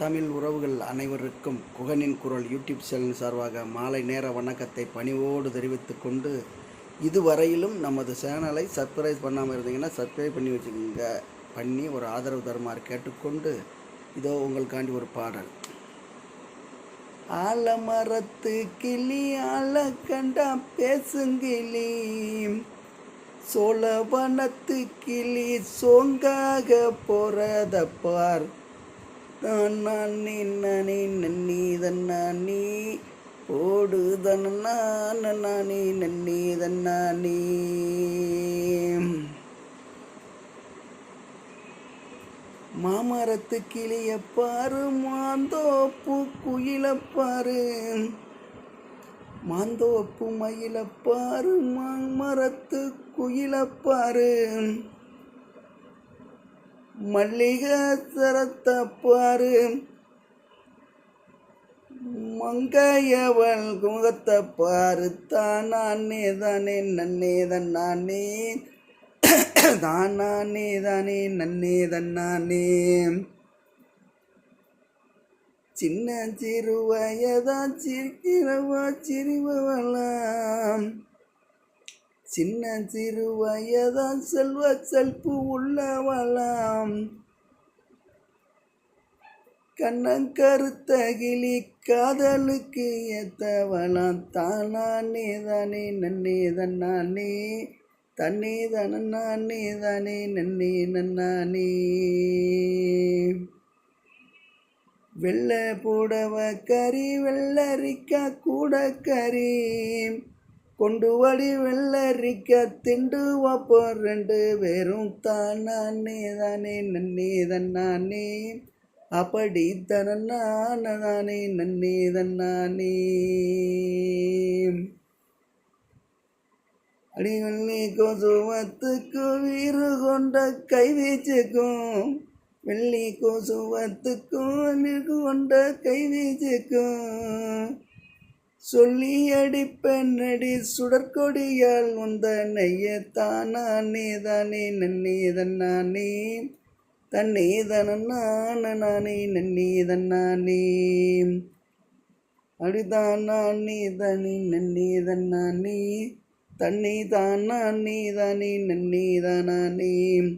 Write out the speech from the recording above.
தமிழ் உறவுகள் அனைவருக்கும் குகனின் குரல் யூடியூப் சேனல் சார்பாக மாலை நேர வணக்கத்தை பணிவோடு தெரிவித்து கொண்டு இதுவரையிலும் நமது சேனலை சப்ஸ்கிரைப் பண்ணாமல் இருந்தீங்கன்னா சப்ஸ்கிரைப் பண்ணி வச்சுக்கோங்க. பண்ணி ஒரு ஆதரவு தருமாறு கேட்டுக்கொண்டு இதோ உங்களுக்காண்டி ஒரு பாடல். ஆலமரத்து கிளி ஆல கண்டா பேசுங்கிளி சோழவனத்து கிளி சோங்காக போறத பார் நான் நீ நானே நன்னி தன்னானி ஓடு தன்னான நானே நன்னி தன்னானி மாமரத்து கிளிய பாரு மாந்தோப்பு குயிலப்பாரு மாந்தோப்பு மயிலப்பாரு மாமரத்து குயிலப்பாரு மல்லிகை சரத்தை பாரு மங்கையவள் முகத்தை பாரு தானே தானே நன்னே தன்னானே. தானே தானே நன்னே தன்னானே. சின்ன சிறுவயதா சிரிக்கிறவா சிரிவலாம் சின்ன சிறு வயதால் செல்வ செல்பு உள்ளவளாம். கண்ணங்கருத்தகிலி காதலுக்கு ஏத்தவளாம். தானானே தானே நன்னே தன்னானே தன்னே தனநானே தானே நன்னே நன்னானே. வெள்ளை போடவ கறி வெள்ளரிக்கா கூட கறி. கொண்டு வடி வெள்ளரிக்க திண்டு வாப்போ ரெண்டு பேரும் தான் நானே தானே நன்னே தன்னானே அப்படி தனநான தானே நன்னே தன்னானே அடிவள்ளி கொசுவத்துக்கு வீறு கொண்ட கை வீச்சுக்கும் வெள்ளி கொசுவத்துக்கும் கொண்ட கை வீச்சுக்கும் சொல்லி அடிப்பெண்ணடி சுடற்கொடியால் உந்த நெய்ய தானே தானே நன்னே தன்னானே. தன்னே தனான நானே நன்னே தன்னானே. அடிதான் நானே தனி நன்னே தன்னானே. தன்னை தான் நானே தானே நன்னே தானே